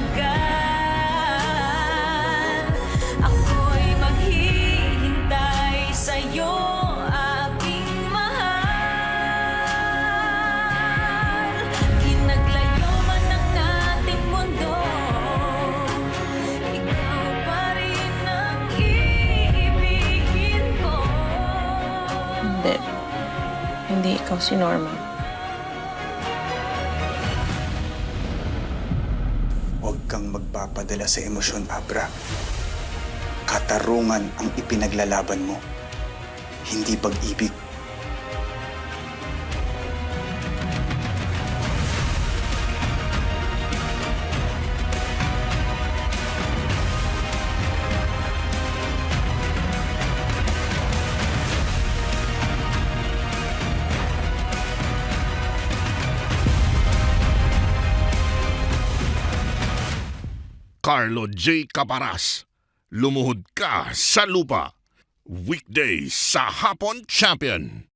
matagal Ako'y maghihintay sa'yo aking mahal. Pinaglayo man ang ating mundo Ikaw pa rin ko. Hindi ikaw si Norma. Kang magpapadala sa emosyon, Abra. Katarungan ang ipinaglalaban mo. Hindi pag-ibig. Carlo J. Caparas. Lumuhod ka sa lupa. Weekdays sa Hapon Champion.